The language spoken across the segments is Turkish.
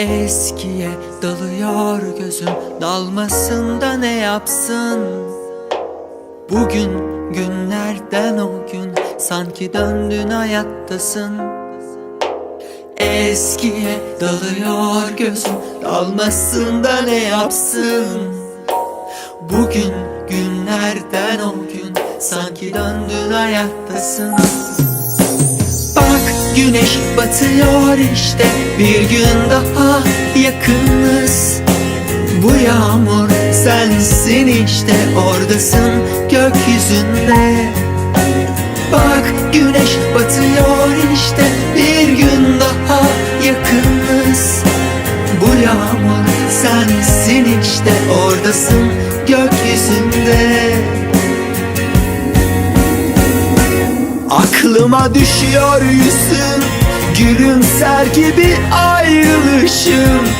Eskiye dalıyor gözüm Dalmasında ne yapsın? Bugün günlerden o gün Sanki döndün hayattasın. Eskiye dalıyor gözüm Dalmasında ne yapsın? Bugün günlerden o gün Sanki döndün hayattasın. Bak güneş batıyor işte Bir gün daha yakınız. Bu yağmur sensin işte Oradasın gökyüzünde. Bak güneş batıyor işte Bir gün daha yakınız. Bu yağmur sensin işte Oradasın gökyüzünde. Aklıma düşüyor yüzün Gülümser gibi ayrılışım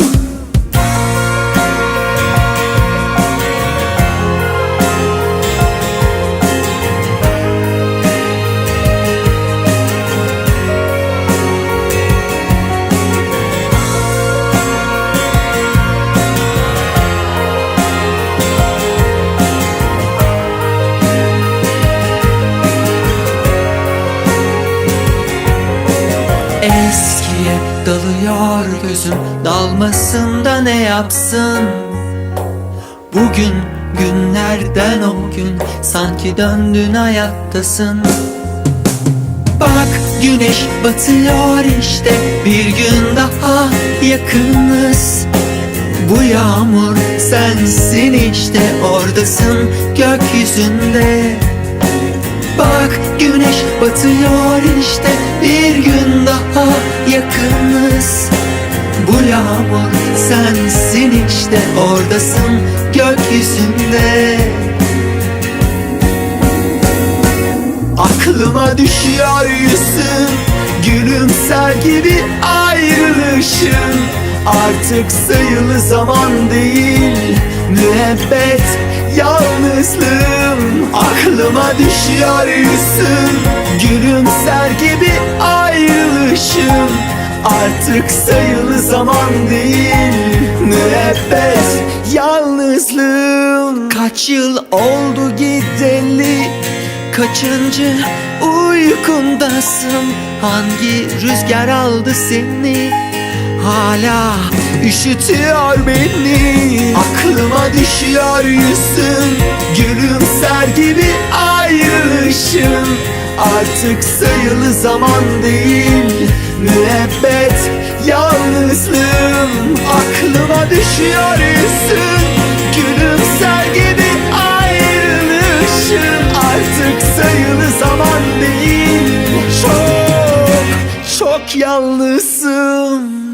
dalıyor gözüm. Dalmasında ne yapsın? Bugün günlerden o gün Sanki döndün hayattasın. Bak güneş batıyor işte Bir gün daha yakınız. Bu yağmur sensin işte Oradasın gökyüzünde Bak güneş batıyor işte bir gün daha yakınız. Bu yağmur sensin işte oradasın gökyüzünde. Aklıma düşüyor yüzün Gülümser gibi ayrılışın. Artık sayılı zaman değil Müebbet yalnızlığım Aklıma düşüyor yüzün Gülümser gibi ayrılışım. Artık sayılı zaman değil. Müebbet yalnızlığım. Kaç yıl oldu gideli? Kaçıncı uykundasın? Hangi rüzgar aldı seni? Hala üşütüyor beni. Aklıma düşüyor yüzün Artık sayılı zaman değil. Müebbet yalnızlığım Aklıma düşüyor yüzün Gülümser gibi ayrılışın Artık sayılı zaman değil. Çok çok yalnızsın